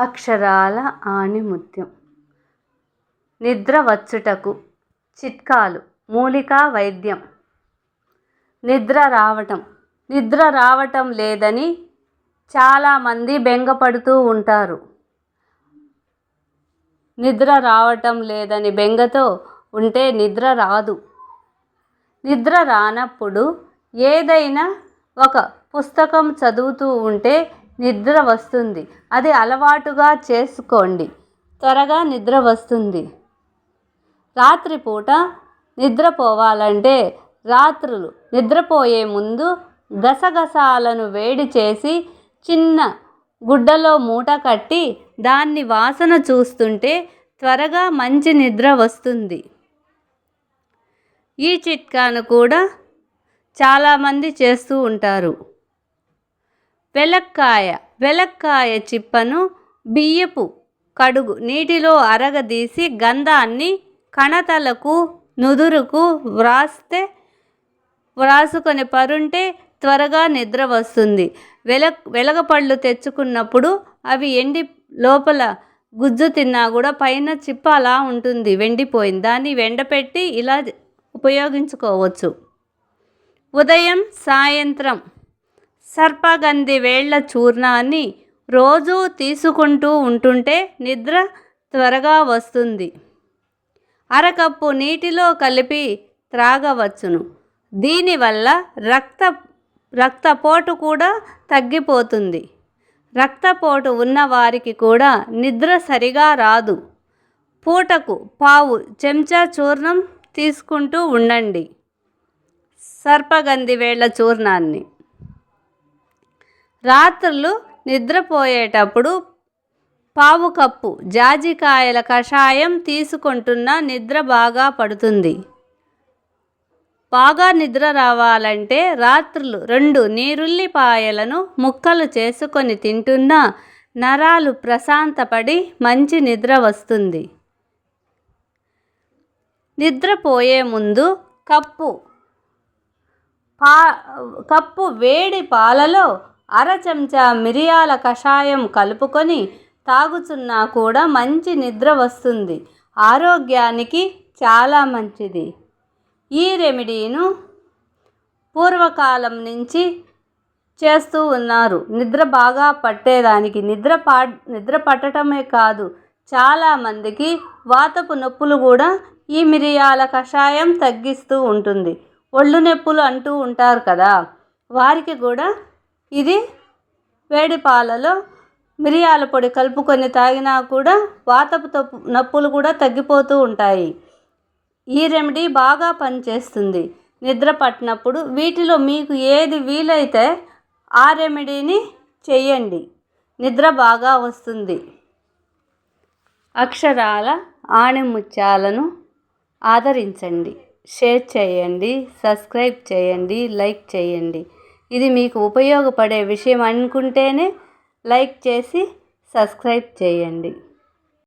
అక్షరాల ఆణిముత్యం. నిద్ర వచ్చుటకు చిట్కాలు మూలికా వైద్యం. నిద్ర రావటం. నిద్ర రావటం లేదని చాలామంది బెంగపడుతూ ఉంటారు. నిద్ర రావటం లేదని బెంగతో ఉంటే నిద్ర రాదు. నిద్ర రానప్పుడు ఏదైనా ఒక పుస్తకం చదువుతూ ఉంటే నిద్ర వస్తుంది. అది అలవాటుగా చేసుకోండి. త్వరగా నిద్ర వస్తుంది. రాత్రిపూట నిద్రపోవాలంటే రాత్రులు నిద్రపోయే ముందు గసగసాలను వేడి చేసి చిన్న గుడ్డలో మూట కట్టి దాన్ని వాసన చూస్తుంటే త్వరగా మంచి నిద్ర వస్తుంది. ఈ చిట్కాను కూడా చాలామంది చేస్తూ ఉంటారు. వెలక్కాయ వెలక్కాయ చిప్పను బియ్యపు కడుగు నీటిలో అరగదీసి గంధాన్ని కణతలకు నుదురుకు వ్రాస్తే వ్రాసుకొని పరుంటే త్వరగా నిద్ర వస్తుంది. వెల వెలగపళ్ళు తెచ్చుకున్నప్పుడు అవి ఎండి లోపల గుజ్జు తిన్నా కూడా పైన చిప్ప అలా ఉంటుంది వెండిపోయింది. దాన్ని వెండపెట్టి ఇలా ఉపయోగించుకోవచ్చు. ఉదయం సాయంత్రం సర్పగంధి వేళ్ళ చూర్ణాన్ని రోజూ తీసుకుంటూ ఉంటుంటే నిద్ర త్వరగా వస్తుంది. అరకప్పు నీటిలో కలిపి త్రాగవచ్చును. దీనివల్ల రక్త రక్తపోటు కూడా తగ్గిపోతుంది. రక్తపోటు ఉన్నవారికి కూడా నిద్ర సరిగా రాదు. పూటకు పావు చెంచా చూర్ణం తీసుకుంటూ ఉండండి. సర్పగంధి వేళ్ళ చూర్ణాన్ని. రాత్రులు నిద్రపోయేటప్పుడు పావు కప్పు జాజికాయల కషాయం తీసుకుంటున్న నిద్ర బాగా పడుతుంది. బాగా నిద్ర రావాలంటే రాత్రులు రెండు నీరుల్లిపాయలను ముక్కలు చేసుకొని తింటున్నా నరాలు ప్రశాంతపడి మంచి నిద్ర వస్తుంది. నిద్రపోయే ముందు కప్పు పా కప్పు వేడి పాలలో అర చెంచా మిరియాల కషాయం కలుపుకొని తాగుచున్నా కూడా మంచి నిద్ర వస్తుంది. ఆరోగ్యానికి చాలా మంచిది. ఈ రెమెడీను పూర్వకాలం నుంచి చేస్తూ ఉన్నారు. నిద్ర బాగా పట్టేదానికి నిద్ర పా నిద్ర పట్టడమే కాదు చాలామందికి వాతపు నొప్పులు కూడా ఈ మిరియాల కషాయం తగ్గిస్తూ ఉంటుంది. ఒళ్ళు నొప్పులు అంటూ ఉంటారు కదా వారికి కూడా ఇది వేడి పాలలో మిరియాల పొడి కలుపుకొని తాగినా కూడా వాతపు నొప్పులు కూడా తగ్గిపోతూ ఉంటాయి. ఈ రెమెడీ బాగా పనిచేస్తుంది. నిద్ర పట్టినప్పుడు వీటిలో మీకు ఏది వీలైతే ఆ రెమెడీని చెయ్యండి నిద్ర బాగా వస్తుంది. అక్షరాల ఆణిముత్యాలను ఆదరించండి. షేర్ చేయండి సబ్స్క్రైబ్ చేయండి లైక్ చేయండి. ఇది మీకు ఉపయోగపడే విషయం అనుకుంటేనే లైక్ చేసి సబ్స్క్రైబ్ చేయండి.